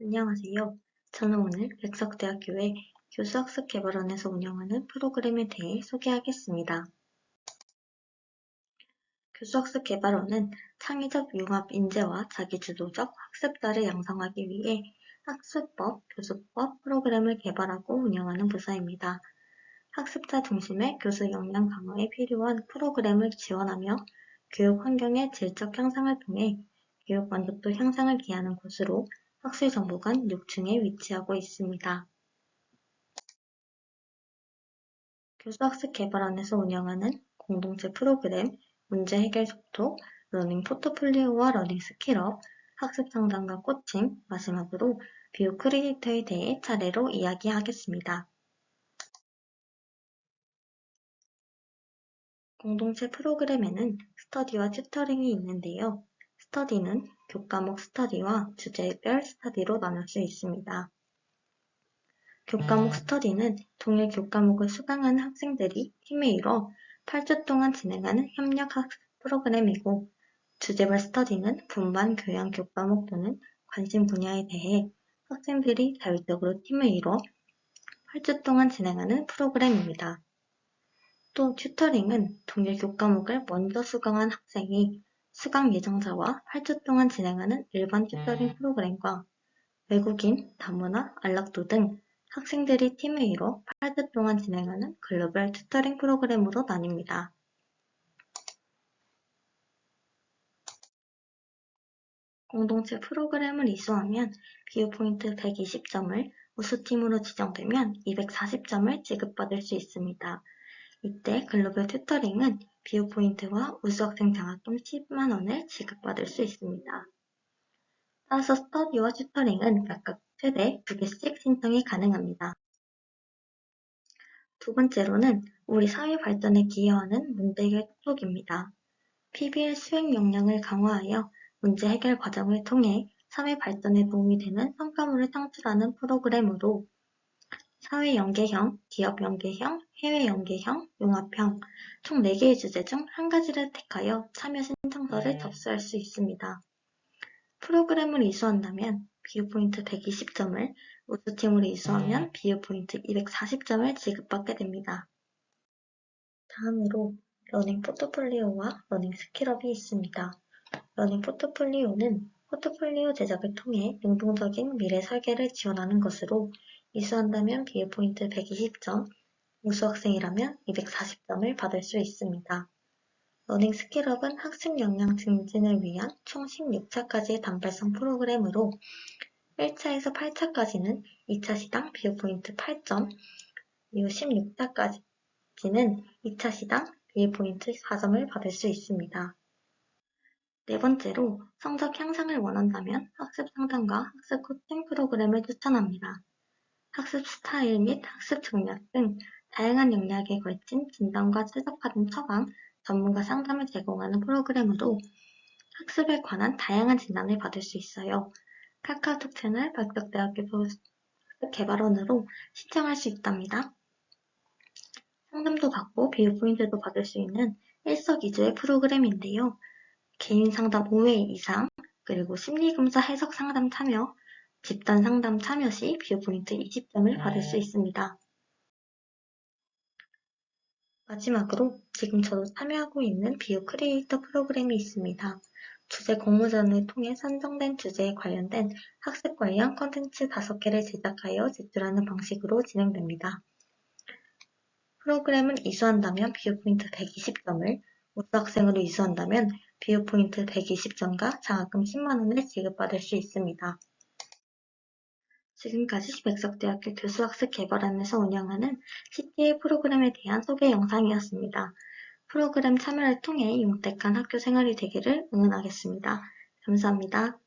안녕하세요. 저는 오늘 백석대학교의 교수학습개발원에서 운영하는 프로그램에 대해 소개하겠습니다. 교수학습개발원은 창의적 융합 인재와 자기주도적 학습자를 양성하기 위해 학습법, 교수법, 프로그램을 개발하고 운영하는 부서입니다. 학습자 중심의 교수 역량 강화에 필요한 프로그램을 지원하며 교육 환경의 질적 향상을 통해 교육 만족도 향상을 기하는 곳으로 학술정보관 6층에 위치하고 있습니다. 교수학습개발원에서 운영하는 공동체 프로그램, 문제 해결 속도, 러닝 포트폴리오와 러닝 스킬업, 학습 상담과 코칭, 마지막으로 비오 크리에이터에 대해 차례로 이야기하겠습니다. 공동체 프로그램에는 스터디와 튜터링이 있는데요. 스터디는 교과목 스터디와 주제별 스터디로 나눌 수 있습니다. 교과목 스터디는 동일 교과목을 수강하는 학생들이 팀에 이뤄 8주 동안 진행하는 협력 학습 프로그램이고 주제별 스터디는 분반 교양 교과목 또는 관심 분야에 대해 학생들이 자율적으로 팀을 이뤄 8주 동안 진행하는 프로그램입니다. 또 튜터링은 동일 교과목을 먼저 수강한 학생이 수강 예정자와 8주 동안 진행하는 일반 튜터링 프로그램과 외국인, 다문화, 안락도 등 학생들이 팀을 이뤄 8주 동안 진행하는 글로벌 튜터링 프로그램으로 나뉩니다. 공동체 프로그램을 이수하면 비유 포인트 120점을 우수팀으로 지정되면 240점을 지급받을 수 있습니다. 이때 글로벌 튜터링은 비유 포인트와 우수학생 장학금 10만원을 지급받을 수 있습니다. 따라서 스터디와 튜터링은 각각 최대 2개씩 신청이 가능합니다. 두 번째로는 우리 사회 발전에 기여하는 문제 해결 톡톡입니다. PBL 수행 역량을 강화하여 문제 해결 과정을 통해 사회 발전에 도움이 되는 성과물을 창출하는 프로그램으로 사회 연계형, 기업 연계형, 해외 연계형, 융합형 총 4개의 주제 중 한 가지를 택하여 참여 신청서를 접수할 수 있습니다. 프로그램을 이수한다면 비유 포인트 120점을, 우수팀으로 이수하면 비유 포인트 240점을 지급받게 됩니다. 다음으로 러닝 포트폴리오와 러닝 스킬업이 있습니다. 러닝 포트폴리오는 포트폴리오 제작을 통해 능동적인 미래 설계를 지원하는 것으로 이수한다면 비유 포인트 120점, 우수 학생이라면 240점을 받을 수 있습니다. 러닝 스킬업은 학습 역량 증진을 위한 총 16차까지의 단발성 프로그램으로 1차에서 8차까지는 2차 시당 비유 포인트 8점, 이후 16차까지는 2차 시당 비유 포인트 4점을 받을 수 있습니다. 네 번째로 성적 향상을 원한다면 학습 상담과 학습 코칭 프로그램을 추천합니다. 학습 스타일 및 학습 중략 등 다양한 영역에 걸친 진단과 최적화된 처방, 전문가 상담을 제공하는 프로그램으로 학습에 관한 다양한 진단을 받을 수 있어요. 카카오톡 채널 박덕대학교 개발원으로 신청할 수 있답니다. 상담도 받고 비유 포인트도 받을 수 있는 일석이조의 프로그램인데요. 개인 상담 5회 이상, 그리고 심리검사 해석 상담 참여, 집단 상담 참여 시 비유 포인트 20점을 받을 수 있습니다. 마지막으로 지금 저도 참여하고 있는 비유 크리에이터 프로그램이 있습니다. 주제 공모전을 통해 선정된 주제에 관련된 학습 관련 컨텐츠 5개를 제작하여 제출하는 방식으로 진행됩니다. 프로그램을 이수한다면 비유 포인트 120점을, 우수 학생으로 이수한다면 비유 포인트 120점과 장학금 10만원을 지급받을 수 있습니다. 지금까지 백석대학교 교수학습 개발원에서 운영하는 CTA 프로그램에 대한 소개 영상이었습니다. 프로그램 참여를 통해 용택한 학교 생활이 되기를 응원하겠습니다. 감사합니다.